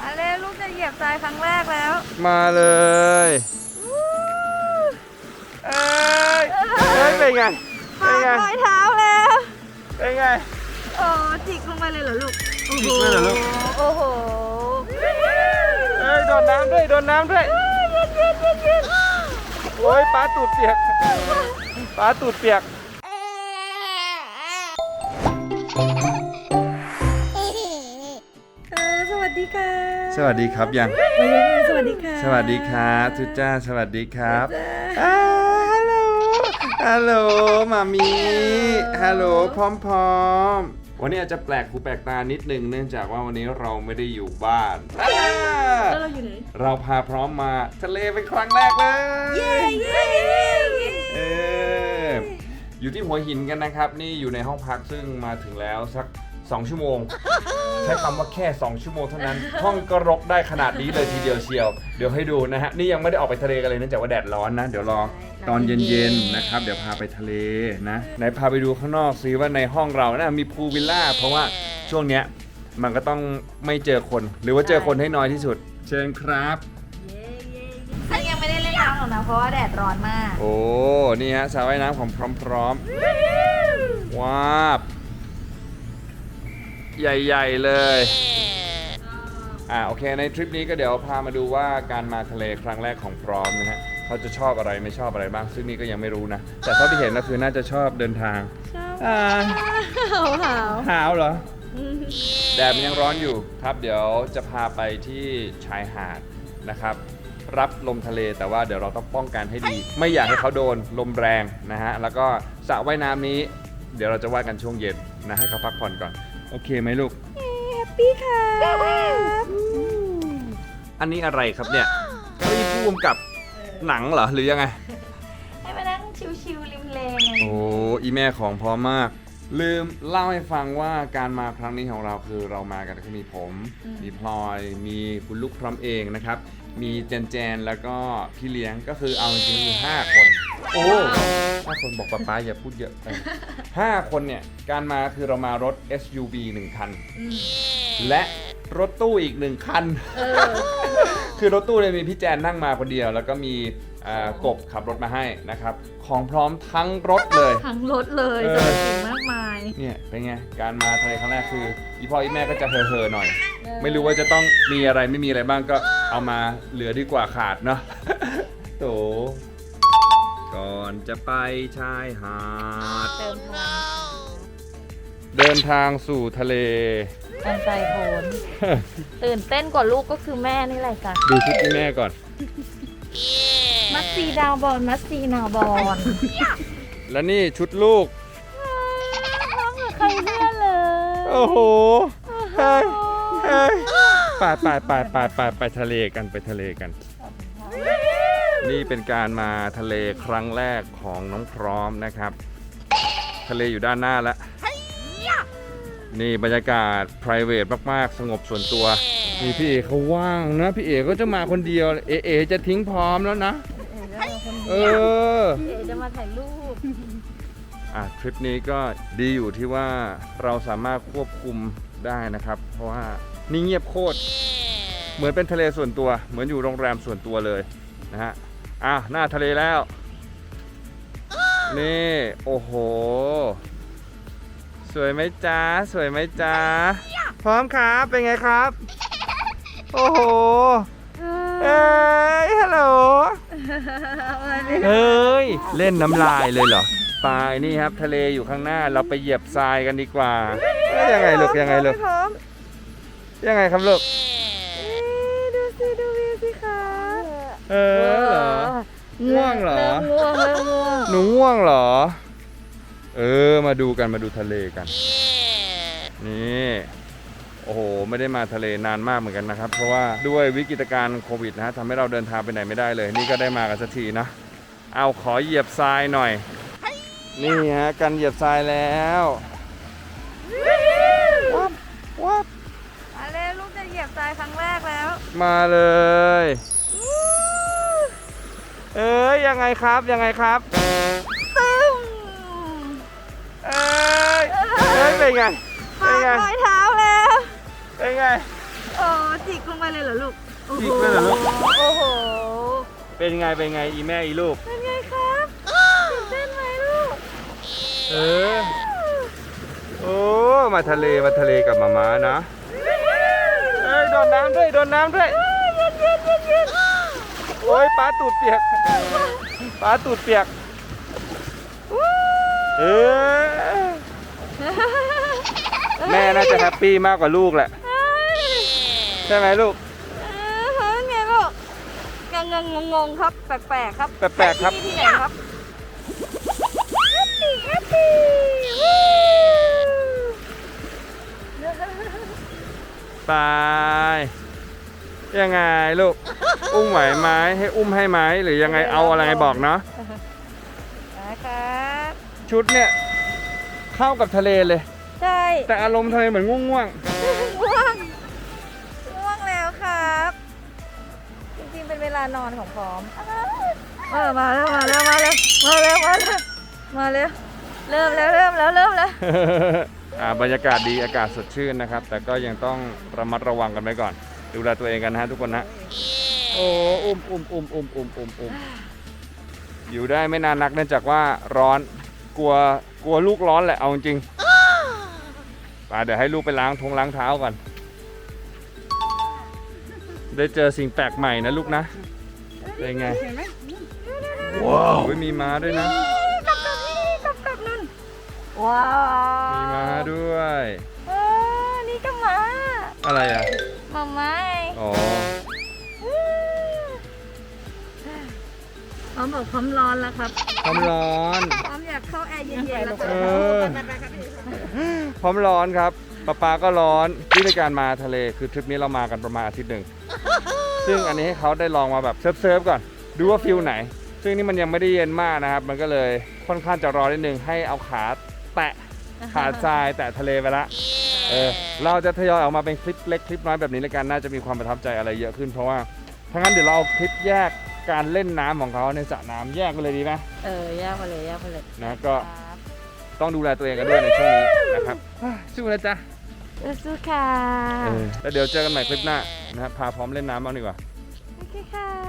มาเร็วลูกจะเหยียบทรายครั้งแรกแล้ว มาเลยเอ้ยเอ้ยเป็นไง เป็นไง รอยเท้าแล้ว เป็นไง โอ้จิกลงไปเลยเหรอลูกจิกเลยเหรอลูก โอ้โหเอ้ยโดนน้ำด้วยโดนน้ำด้วย เย็นเย็นเย็นเย็นโอ้ยป้าตูดเปียกป้าตูดเปียก สวัสดีค่ะสวัสดีครับยังเออสวัสดีค่ะสวัสดีครับทุจ้าสวัสดีครับจ้าอ่าฮัลโหลฮัลโหลมามีฮัลโหลพร้อมๆวันนี้อาจจะแปลกหูแปลกตานิดนึงเนื่องจากว่าวันนี้เราไม่ได้อยู่บ้านอ่าแล้วเราอยู่ไหนเราพาพร้อมมาทะเลเป็นครั้งแรกเลยเย้เย้เย้เอออยู่ที่หัวหินกันนะครับ นี่อยู่ในห้องพักซึ่งมาถึงแล้วสัก 2 ชั่วโมง ใช้คำว่าแค่ 2 ชั่วโมงเท่านั้น ห้องก็รกได้ขนาดนี้เลยทีเดียวเชียว เดี๋ยวให้ดูนะฮะ นี่ยังไม่ได้ออกไปทะเลกันเลยเนื่องจากว่าแดดร้อนนะ เดี๋ยวรอตอนเย็นๆนะครับ เดี๋ยวพาไปทะเลนะ ไหนพาไปดูข้างนอกซิว่าในห้องเรานะมีพูลวิลล่า เพราะว่าช่วงเนี้ยมันก็ต้องไม่เจอคน หรือว่าเจอคนให้น้อยที่สุด เชิญครับ ฉันยังไม่ได้เล่นน้ำหรอกนะเพราะว่าแดดร้อนมาก โอ้ นี่ฮะสระว่ายน้ำของพร้อมๆว้าบ ใหญ่ๆเลย อ่าโอเคในทริปนี้ก็เดี๋ยวพามาดูว่าการมาทะเลครั้งแรกของพร้อมนะฮะเขาจะชอบอะไรไม่ชอบอะไรบ้าง ซึ่งนี่ก็ยังไม่รู้นะ แต่เท่าที่เห็นก็คือน่าจะชอบเดินทางชอบอ่าหาวหาวหาวเหรอแดดมันยังร้อนอยู่ครับ เดี๋ยวจะพาไปที่ชายหาดนะครับ รับลมทะเลแต่ว่าเดี๋ยวเราต้องป้องกันให้ดี ไม่อยากให้เขาโดนลมแรงนะฮะแล้วก็สระว่ายน้ำนี้ เดี๋ยวเราจะว่ากันช่วงเย็นนะให้เขาพักผ่อนก่อน โอเคไหมลูก แฮปปี้ค่ะอันนี้อะไรครับเนี่ยเก้าอี้ผู้กำกับหนังเหรอหรือยังไง ให้มานั่งชิวๆริมเลไงโอ้อีแม่ของพร้อมมาก ลืมเล่าให้ฟังว่าการมาครั้งนี้ของเราคือเรามากันก็มีผม มีพลอย มีคุณลูกพร้อมเองนะครับ มีเจนเจนแล้วก็พี่เลี้ยงก็คือเอาจริงๆคือห้าคน โอ้ห้าคนบอกป๊าป๊าอย่าพูดเยอะไปห้าคนเนี่ย การมาคือเรามารถ SUV หนึ่งคัน และรถตู้อีกหนึ่งคัน เออ คือรถตู้เนี่ยมีพี่แจนนั่งมาคนเดียว แล้วก็มีอ่ากบขับรถมาให้นะครับ ของพร้อมทั้งรถเลย ทั้งรถเลยเอสอรรพสิ่งมากมาย เนี่ยเป็นไง การมาทะเลครั้งแรกคือ อีพ่ออีแม่ก็จะเห่อๆหน่อย ไม่รู้ว่าจะต้องมีอะไรไม่มีอะไรบ้างก็เอามาเหลือดีกว่าขาดเนาะโต ก่อนจะไปชายหาด เติมพลังเดินทางสู่ทะเลกันใจโหนตื่นเต้นกว่าลูกก็คือแม่นี่แหละจ้ะดูชุดที่แม่ก่อน มัสซีดาวบอลมัสซีนาวบอลแล้วนี่ชุดลูก น้องกับใครเพื่อนเลยโอ้โหเฮ้ยเฮ้ยไปไปไปไปไปไปทะเลกันไปทะเลกัน นี่เป็นการมาทะเลครั้งแรกของน้องพร้อมนะครับ ทะเลอยู่ด้านหน้าแล้วนี่บรรยากาศ p r i v a t มาก ๆ สงบส่วนตัวนี่พี่เอเขาว่างนะ พี่เอก็จะมาคนเดียว เอเอจะทิ้งพร้อมแล้วนะ เออเอ๋จะมาถ่ายรูป อะทริปนี้ก็ดีอยู่ที่ว่าเราสามารถควบคุมได้นะครับ เพราะว่านี่เงียบโคตร เหมือนเป็นทะเลส่วนตัว เหมือนอยู่โรงแรมส่วนตัวเลยนะฮะ อะหน้าทะเลแล้ว นี่ โอ้โห สวยไหมจ๊ะ สวยไหมจ๊ะ พร้อมครับ เป็นไงครับ โอ้โห เอ้ยฮัลโหล เฮ้ย เล่นน้ำลายเลยเหรอตายนี่ครับ ทะเลอยู่ข้างหน้าเราไปเหยียบทรายกันดีกว่าเอ้ยยังไงลูกยังไงลูกพร้อมยังไงครับลูก เออเหรอง่วงเหรอ เริ่มง่วงเริ่มง่วงหนูง่วงเหรอ เออ มาดูกันมาดูทะเลกัน นี่ โอ้โห ไม่ได้มาทะเลนานมากเหมือนกันนะครับ เพราะว่าด้วยวิกฤตการณ์โควิดนะฮะทำให้เราเดินทางไปไหนไม่ได้เลย นี่ก็ได้มากันสักทีนะ เอาขอเหยียบทรายหน่อย นี่ฮะ กันเหยียบทรายแล้ววับวับมาเร็วลูกจะเหยียบทรายครั้งแรกแล้ว มาเลย เอ้ยยังไงครับยังไงครับตึ้งเอ้ยเอ้ยเป็นไงเป็นไงรอยเท้าแล้วเป็นไงโอ้จิกลงไปเลยเหรอลูกโอ้โหจิกเลยเหรอลูกโอ้โหเป็นไงเป็นไงอีแม่อีลูกเป็นไงครับตื่นเต้นไหมลูกเออโอ้มาทะเลมาทะเลกับมาม้านะเอ้ยโดนน้ำด้วยโดนน้ำด้วย เย็นเย็นเย็นเย็น โอ้ยปลาตูดเปียกปลาตูดเปียกเออแม่น่าจะแฮปปี้มากกว่าลูกแหละ ใช่ไหมลูกเออเฮ้ยไงลูกงงงงงครับ แปลกๆครับแปลกๆครับที่ไหนครับแฮปปี้แฮปปี้ไป ยังไงลูก อุ้มไหวไหมให้อุ้มให้ไหมหรือยังไงเอาอะไรบอกเนาะนะครับชุดเนี่ยเข้ากับทะเลเลย ใช่แต่อารมณ์ทะเลเหมือนง่วงง่วงง่วงแล้วครับ จริงๆเป็นเวลานอนของพร้อมเออมาแล้วมาแล้วมาแล้วมาแล้วมาแล้วมาแล้วเริ่มแล้วเริ่มแล้วเริ่มแล้วๆอ่าบรรยากาศดีอากาศสดชื่นนะครับ แต่ก็ยังต้องระมัดระวังกันไว้ก่อน ดูแลตัวเองกันนะฮะทุกคนนะโอ้อุ้มอุ้มอุ้มอุ้มอุ้มอุ้มอุ้มอยู่ได้ไม่นานนักเนื่องจากว่าร้อนกลัวกลัวลูกร้อนแหละเอาจริงๆป่าเดี๋ยวให้ลูกไปล้างทงล้างเท้าก่อนได้เจอสิ่งแปลกใหม่นะลูกนะเป็นไงว้าวมีม้าด้วยนะกลับกลับนี่กลับกลับนั่นว้าวมีม้าด้วย เออ นี่ก็มาอะไรอะ มาไม้อ๋อพร้อมบอกพร้อมร้อนแล้วครับพร้อมร้อน พร้อมอยากเข้าแอร์เย็นๆแล้วคเอรับอ พร้อมร้อนครับป๊าป๊าก็ร้อนที่ในการมาทะเลคือทริปนี้เรามากันประมาณอาทิตย์หนึ่ง ซึ่งอันนี้ให้เขาได้ลองมาแบบเซิร์ฟๆก่อน ดูว่าฟิลไหน ซึ่งนี่มันยังไม่ได้เย็นมากนะครับ มันก็เลยค่อนข้างจะร้อนนิดนึงให้เอาขาแตะ ขาทรายแตะทะเลไปละเออเราจะทยอยออกมาเป็นคลิปเล็กคลิปน้อยแบบนี้แล้วกันน่าจะมีความประทับใจอะไรเยอะขึ้นเพราะว่าถ้างั้นเดี๋ยวเราเอาคลิปแยกการเล่นน้ำของเขาในสระน้ำแยกไปเลยดีไหมเออยากไปเลยยากไปเลยนะก็ครับต้องดูแลตัวเองกันด้วยในช่วงนี้นะครับสู้นะจ๊ะสู้ๆค่ะเออแล้วเดี๋ยวเจอกันใหม่คลิปหน้านะครับพาพร้อมเล่นน้ำบ้างดีกว่า โอเคค่ะ